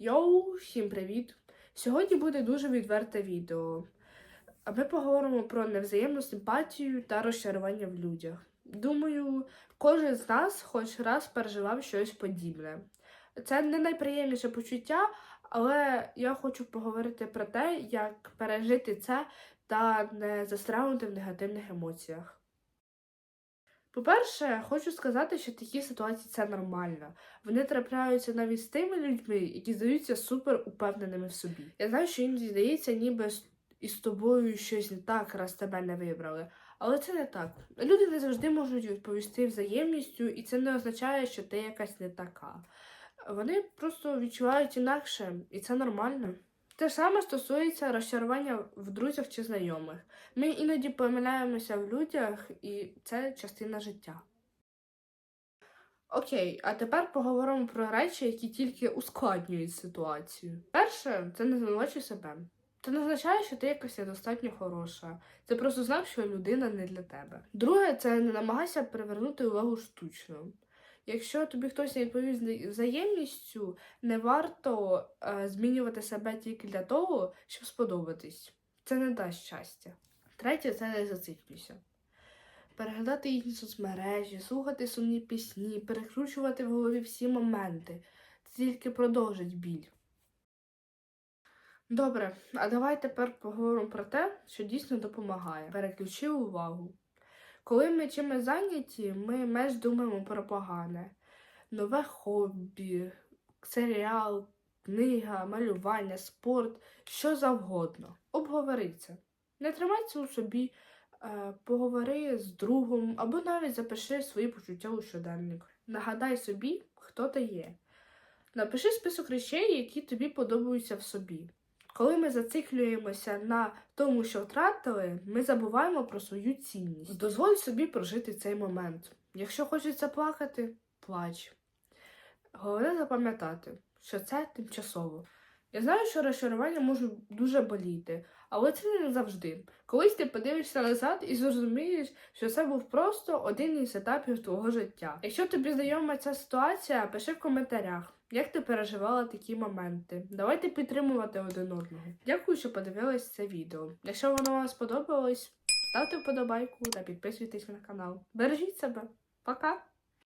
Йоу, всім привіт! Сьогодні буде дуже відверте відео. А Ми поговоримо про невзаємну симпатію та розчарування в людях. Думаю, кожен з нас хоч раз переживав щось подібне. Це не найприємніше почуття, але я хочу поговорити про те, як пережити це та не застрягнути в негативних емоціях. По-перше, хочу сказати, що такі ситуації це нормально. Вони трапляються навіть з тими людьми, які здаються супер упевненими в собі. Я знаю, що іноді здається, ніби із тобою щось не так, раз тебе не вибрали. Але це не так. Люди не завжди можуть відповісти взаємністю, і це не означає, що ти якась не така. Вони просто відчувають інакше, і це нормально. Те саме стосується розчарування в друзях чи знайомих. Ми іноді помиляємося в людях, і це частина життя. Окей, а тепер поговоримо про речі, які тільки ускладнюють ситуацію. Перше, це не звинувачуй себе. Це не означає, що ти якась недостатньо хороша. Це просто знак, що людина не для тебе. Друге, це не намагайся привернути увагу штучно. Якщо тобі хтось не відповів взаємністю, не варто е, змінювати себе тільки для того, щоб сподобатись. Це не дасть щастя. Третє це не зациклюйся. Переглядати їхні соцмережі, слухати сумні пісні, перекручувати в голові всі моменти. Це тільки продовжить біль. Добре, а давай тепер поговоримо про те, що дійсно допомагає. Переключи увагу. Коли ми чимось зайняті, ми менш думаємо про погане. Нове хобі, серіал, книга, малювання, спорт, що завгодно. Обговори це. Не тримай це у собі, е, поговори з другом або навіть запиши свої почуття у щоденник. Нагадай собі, хто ти є. Напиши список речей, які тобі подобаються в собі. Коли ми зациклюємося на тому, що втратили, ми забуваємо про свою цінність. Дозволь собі прожити цей момент. Якщо хочеться плакати, плач. Головне запам'ятати, що це тимчасово. Я знаю, що розчарування може дуже боліти, але це не завжди. Колись ти подивишся назад і зрозумієш, що це був просто один із етапів твого життя. Якщо тобі знайома ця ситуація, пиши в коментарях, як ти переживала такі моменти. Давайте підтримувати один одного. Дякую, що подивились це відео. Якщо воно вам сподобалось, ставте вподобайку та підписуйтесь на канал. Бережіть себе. Пока!